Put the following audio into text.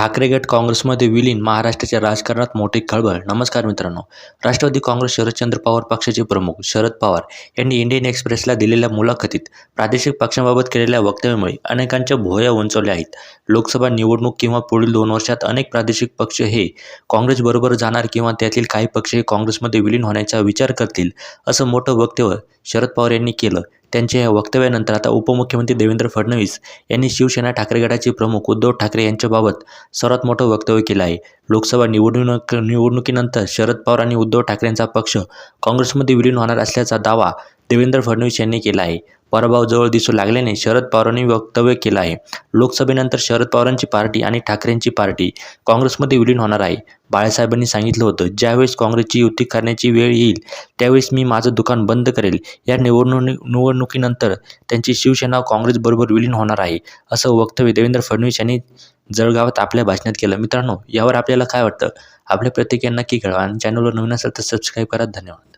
ठाकरे गट काँग्रेसमध्ये विलीन महाराष्ट्राच्या राजकारणात मोठी खळबळ. नमस्कार मित्रांनो. राष्ट्रवादी काँग्रेस शरदचंद्र पवार पक्षाचे प्रमुख शरद पवार यांनी इंडियन एक्सप्रेसला दिलेल्या मुलाखतीत प्रादेशिक पक्षांबाबत केलेल्या वक्तव्यामुळे अनेकांच्या भोया उंचावल्या आहेत. लोकसभा निवडणूक किंवा पुढील दोन वर्षात अनेक प्रादेशिक पक्ष हे काँग्रेसबरोबर जाणार किंवा त्यातील काही पक्ष हे काँग्रेसमध्ये विलीन होण्याचा विचार करतील असं मोठं वक्तव्य शरद पवार यांनी केलं. त्यांच्या या वक्तव्यानंतर आता उपमुख्यमंत्री देवेंद्र फडणवीस यांनी शिवसेना ठाकरे गटाचे प्रमुख उद्धव ठाकरे यांच्याबाबत सर्वात मोठं वक्तव्य केलं आहे. लोकसभा निवडणूक निवडणुकीनंतर शरद पवार आणि उद्धव ठाकरेंचा पक्ष काँग्रेसमध्ये विलीन होणार असल्याचा दावा देवेंद्र फडणवीस यांनी केला आहे. पराभव जवळ दिसू लागल्याने शरद पवारांनी वक्तव्य केलं आहे. लोकसभेनंतर शरद पवारांची पार्टी आणि ठाकरेंची पार्टी काँग्रेसमध्ये विलीन होणार आहे. बाळासाहेबांनी सांगितलं होतं ज्यावेळेस काँग्रेसची युती करण्याची वेळ येईल त्यावेळेस मी माझं दुकान बंद करेल. या निवडणुकी निवडणुकीनंतर त्यांची शिवसेना काँग्रेसबरोबर विलीन होणार आहे असं वक्तव्य देवेंद्र फडणवीस यांनी जळगावात आपल्या भाषणात केलं. मित्रांनो यावर आपल्याला काय वाटतं? आपल्या प्रतिक्रिया नक्की कळवा आणि चॅनलवर नवीन असेल तर सबस्क्राईब करा. धन्यवाद.